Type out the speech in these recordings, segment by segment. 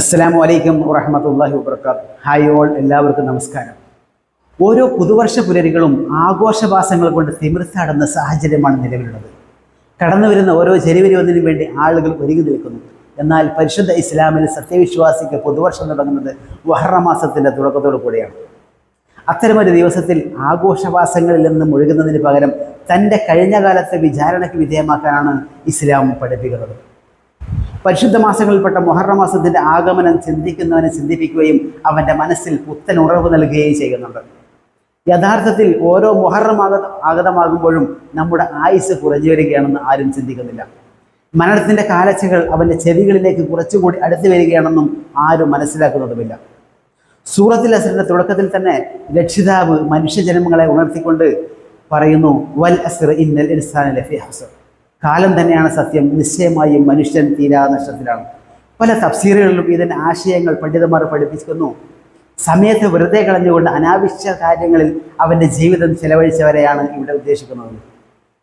അസ്സലാമു അലൈക്കും വറഹമത്തല്ലാഹി വബർക്കാത്ത് ഹായ് ഓൾ എല്ലാവർക്കും നമസ്കാരം. ഓരോ പുതുവർഷ പുലരികളും ആഘോഷവാസങ്ങൾ കൊണ്ട് തിമിർത്താടുന്ന സാഹചര്യമാണ് നിലവിലുള്ളത്. കടന്നു വരുന്ന ഓരോ ജനുവരി ഒന്നിനും വേണ്ടി ആളുകൾ ഒരുങ്ങി നിൽക്കുന്നു. എന്നാൽ പരിശുദ്ധ ഇസ്ലാമിൽ സത്യവിശ്വാസിക്ക് പുതുവർഷം തുടങ്ങുന്നത് വഹറമാസത്തിന്റെ തുടക്കത്തോടു കൂടിയാണ്. അത്തരമൊരു ദിവസത്തിൽ ആഘോഷവാസങ്ങളിൽ നിന്ന് മുഴുകുന്നതിന് പകരം തന്റെ കഴിഞ്ഞ കാലത്തെ വിചാരണയ്ക്ക് വിധേയമാക്കാനാണ് ഇസ്ലാം പഠിപ്പിക്കുന്നത്. പരിശുദ്ധ മാസങ്ങളിൽപ്പെട്ട മൊഹറ മാസത്തിന്റെ ആഗമനം ചിന്തിക്കുന്നവനെ ചിന്തിപ്പിക്കുകയും അവന്റെ മനസ്സിൽ പുത്തൻ ഉറവ് നൽകുകയും ചെയ്യുന്നുണ്ട്. യഥാർത്ഥത്തിൽ ഓരോ മൊഹറം ആഗ ആഗതമാകുമ്പോഴും നമ്മുടെ ആയുസ് കുറഞ്ഞു വരികയാണെന്ന് ആരും ചിന്തിക്കുന്നില്ല. മരണത്തിന്റെ കാലച്ചകൾ അവന്റെ ചെവികളിലേക്ക് കുറച്ചുകൂടി അടുത്തു വരികയാണെന്നും ആരും മനസ്സിലാക്കുന്നതുമില്ല. സൂറത്തിൽ അസറിന്റെ തുടക്കത്തിൽ തന്നെ രക്ഷിതാവ് മനുഷ്യജന്മങ്ങളെ ഉണർത്തിക്കൊണ്ട് പറയുന്നു വൽ അസർ ഇന്നൽ ഇൻസാൻ ലഫി ഹസർ. കാലം തന്നെയാണ് സത്യം. നിശ്ചയമായും മനുഷ്യൻ തീരാ നഷ്ടത്തിലാണ്. പല തഫ്സീറുകളിലും ഇതിന്റെ ആശയങ്ങൾ പണ്ഡിതന്മാർ പഠിപ്പിക്കുന്നു. സമയത്ത് വെറുതെ കളഞ്ഞുകൊണ്ട് അനാവശ്യ കാര്യങ്ങളിൽ അവന്റെ ജീവിതം ചെലവഴിച്ചവരെയാണ് ഇവിടെ ഉദ്ദേശിക്കുന്നത്.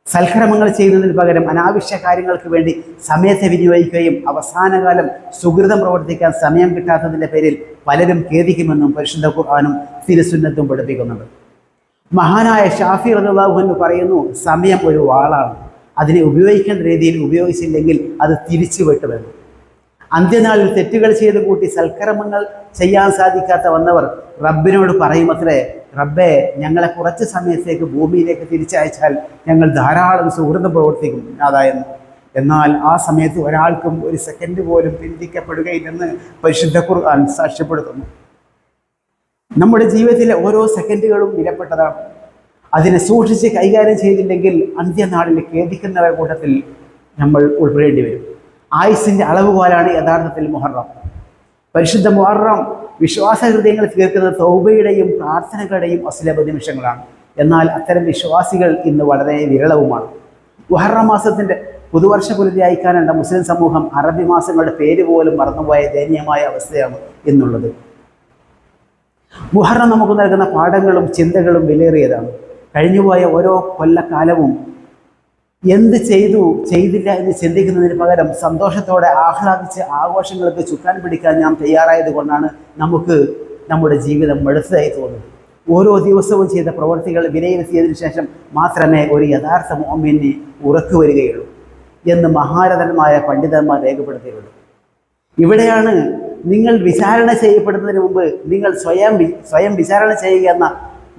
സൽക്രമങ്ങൾ ചെയ്യുന്നതിന് പകരം അനാവശ്യ കാര്യങ്ങൾക്ക് വേണ്ടി സമയത്തെ വിനിയോഗിക്കുകയും അവസാനകാലം സുഹൃതം പ്രവർത്തിക്കാൻ സമയം കിട്ടാത്തതിന്റെ പേരിൽ പലരും ഖേദിക്കുമെന്നും പരിശുദ്ധ ഖുർആാനും തിരുസുന്നത്തും പഠിപ്പിക്കുന്നുണ്ട്. മഹാനായ ഷാഫി റദാഹുന്ന് പറയുന്നു സമയം ഒരു വാളാണ്. അതിനെ ഉപയോഗിക്കേണ്ട രീതിയിൽ ഉപയോഗിച്ചില്ലെങ്കിൽ അത് തിരിച്ചു വിട്ടുവരുന്നു അന്ത്യനാളിൽ തെറ്റുകൾ ചെയ്ത് കൂട്ടി സൽക്കർമ്മങ്ങൾ ചെയ്യാൻ സാധിക്കാത്ത വന്നവർ റബ്ബിനോട് പറയുമത്രേ റബ്ബെ ഞങ്ങളെ കുറച്ച് സമയത്തേക്ക് ഭൂമിയിലേക്ക് തിരിച്ചയച്ചാൽ ഞങ്ങൾ ധാരാളം സുഹൃതം പ്രവർത്തിക്കും അതായത് എന്നാൽ ആ സമയത്ത് ഒരാൾക്കും ഒരു സെക്കൻഡ് പോലും പിന്തിക്കപ്പെടുകയില്ലെന്ന് പരിശുദ്ധ ഖുർആൻ സാക്ഷ്യപ്പെടുത്തുന്നു. നമ്മുടെ ജീവിതത്തിലെ ഓരോ സെക്കൻഡുകളും വിലപ്പെട്ടതാണ്. അതിനെ സൂക്ഷിച്ച് കൈകാര്യം ചെയ്തില്ലെങ്കിൽ അന്ത്യനാളിൽ ഖേദിക്കുന്നവരുടെ കൂട്ടത്തിൽ നമ്മൾ ഉൾപ്പെടേണ്ടി വരും. ആയുസിന്റെ അളവ് പോലാണ് യഥാർത്ഥത്തിൽ മുഹറം. പരിശുദ്ധ മുഹറം വിശ്വാസ ഹൃദയങ്ങൾ തീർക്കുന്ന തൗബയുടെയും പ്രാർത്ഥനകളുടെയും അസുലഭ നിമിഷങ്ങളാണ്. എന്നാൽ അത്തരം വിശ്വാസികൾ ഇന്ന് വളരെ വിരളവുമാണ്. മുഹറം മാസത്തിന്റെ പുതുവർഷ പുലരിയായി അയക്കാനുള്ള മുസ്ലിം സമൂഹം അറബി മാസങ്ങളുടെ പേര് പോലും മറന്നുപോയ ദയനീയമായ അവസ്ഥയാണ് എന്നുള്ളത് മുഹറം നമുക്ക് നൽകുന്ന പാഠങ്ങളും ചിന്തകളും വിലയേറിയതാണ്. കഴിഞ്ഞുപോയ ഓരോ കൊല്ലക്കാലവും എന്ത് ചെയ്തു ചെയ്തില്ല എന്ന് ചിന്തിക്കുന്നതിന് പകരം സന്തോഷത്തോടെ ആഹ്ലാദിച്ച് ആഘോഷങ്ങൾക്ക് ചുക്കാൻ പിടിക്കാൻ നാം തയ്യാറായത് കൊണ്ടാണ് നമുക്ക് നമ്മുടെ ജീവിതം മെടുത്തതായി തോന്നുന്നത്. ഓരോ ദിവസവും ചെയ്ത പ്രവൃത്തികൾ വിലയിരുത്തിയതിനു ശേഷം മാത്രമേ ഒരു യഥാർത്ഥ മോമിനെ ഉറക്കു വരികയുള്ളൂ എന്ന് മഹാരഥന്മാരായ പണ്ഡിതന്മാർ രേഖപ്പെടുത്തിയുള്ളൂ ഇവിടെയാണ് നിങ്ങൾ വിചാരണ ചെയ്യപ്പെടുന്നതിന് മുമ്പ് നിങ്ങൾ സ്വയം സ്വയം വിചാരണ ചെയ്യുക എന്ന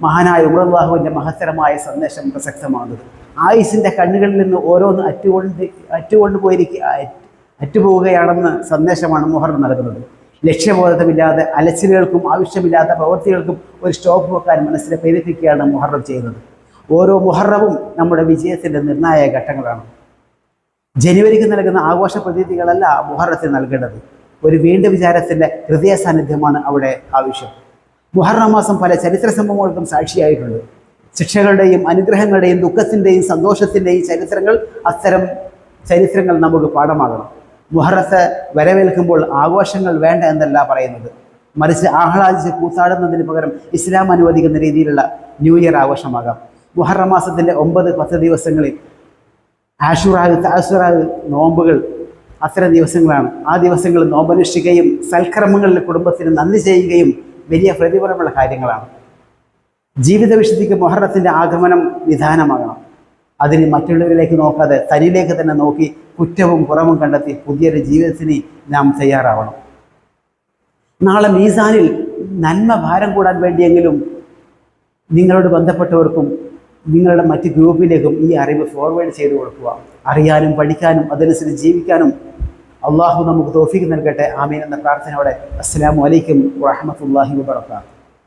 മഹാനായ ഉമർവാഹുവിന്റെ മഹത്തരമായ സന്ദേശം പ്രസക്തമാകുന്നത്. ആയുസിന്റെ കണ്ണുകളിൽ നിന്ന് ഓരോന്ന് അറ്റുകൊണ്ട് അറ്റുകൊണ്ട് പോയിരിക്കുക അറ്റുപോവുകയാണെന്ന സന്ദേശമാണ് മുഹറം നൽകുന്നത്. ലക്ഷ്യബോധമില്ലാതെ അലച്ചിലുകൾക്കും ആവശ്യമില്ലാത്ത പ്രവൃത്തികൾക്കും ഒരു സ്റ്റോപ്പ് വെക്കാൻ മനസ്സിനെ പ്രേരിപ്പിക്കുകയാണ് മുഹറം ചെയ്യുന്നത്. ഓരോ മുഹറവും നമ്മുടെ വിജയത്തിന്റെ നിർണായക ഘട്ടങ്ങളാണ്. ജനുവരിക്ക് നൽകുന്ന ആഘോഷ പ്രതീതികളല്ല മുഹറത്തിന് നൽകേണ്ടത്. ഒരു വീണ്ടും വിചാരത്തിന്റെ ഹൃദയ സാന്നിധ്യമാണ് അവിടെ ആവശ്യം. മുഹറം മാസം പല ചരിത്ര സംഭവങ്ങൾക്കും സാക്ഷിയായിട്ടുണ്ട്. ശിക്ഷകളുടെയും അനുഗ്രഹങ്ങളുടെയും ദുഃഖത്തിന്റെയും സന്തോഷത്തിന്റെയും ചരിത്രങ്ങൾ അത്തരം ചരിത്രങ്ങൾ നമുക്ക് പാഠമാകണം. മുഹറത്ത് വരവേൽക്കുമ്പോൾ ആഘോഷങ്ങൾ വേണ്ട എന്നല്ല പറയുന്നത്. മറിച്ച് ആഹ്ലാദിച്ച് കൂത്താടുന്നതിന് പകരം ഇസ്ലാം അനുവദിക്കുന്ന രീതിയിലുള്ള ന്യൂ ഇയർ ആഘോഷമാകാം. മുഹറം മാസത്തിന്റെ ഒമ്പത് പത്ത് ദിവസങ്ങളിൽ ആഷുറാവ് താസുറാഗ് നോമ്പുകൾ അത്തരം ദിവസങ്ങളാണ്. ആ ദിവസങ്ങളിൽ നോമ്പനുഷ്ഠിക്കുകയും സൽക്കർമ്മങ്ങളിൽ കുടുംബത്തിന് നന്ദി ചെയ്യുകയും വലിയ പ്രതിഫലമുള്ള കാര്യങ്ങളാണ്. ജീവിത വിശുദ്ധിക്ക് മൊഹറത്തിന്റെ ആഗമനം നിധാനമാകണം അതിന് മറ്റുള്ളവരിലേക്ക് നോക്കാതെ തനിയിലേക്ക് തന്നെ നോക്കി കുറ്റവും കുറവും കണ്ടെത്തി പുതിയൊരു ജീവിതത്തിന് നാം തയ്യാറാവണം. നാളെ മീസാനിൽ നന്മ ഭാരം കൂടാൻ വേണ്ടിയെങ്കിലും നിങ്ങളോട് ബന്ധപ്പെട്ടവർക്കും നിങ്ങളുടെ മറ്റ് ഗ്രൂപ്പിലേക്കും ഈ അറിവ് ഫോർവേഡ് ചെയ്ത് കൊടുക്കുക. അറിയാനും പഠിക്കാനും അതനുസരിച്ച് ജീവിക്കാനും അള്ളാഹു നമുക്ക് തോഫിക്ക് നൽകട്ടെ. ആമീൻ എന്ന പ്രാർത്ഥനയോടെ അസ്സാം അലൈക്കും വാഹമത്തല്ലാഹി വബർക്കാത്തു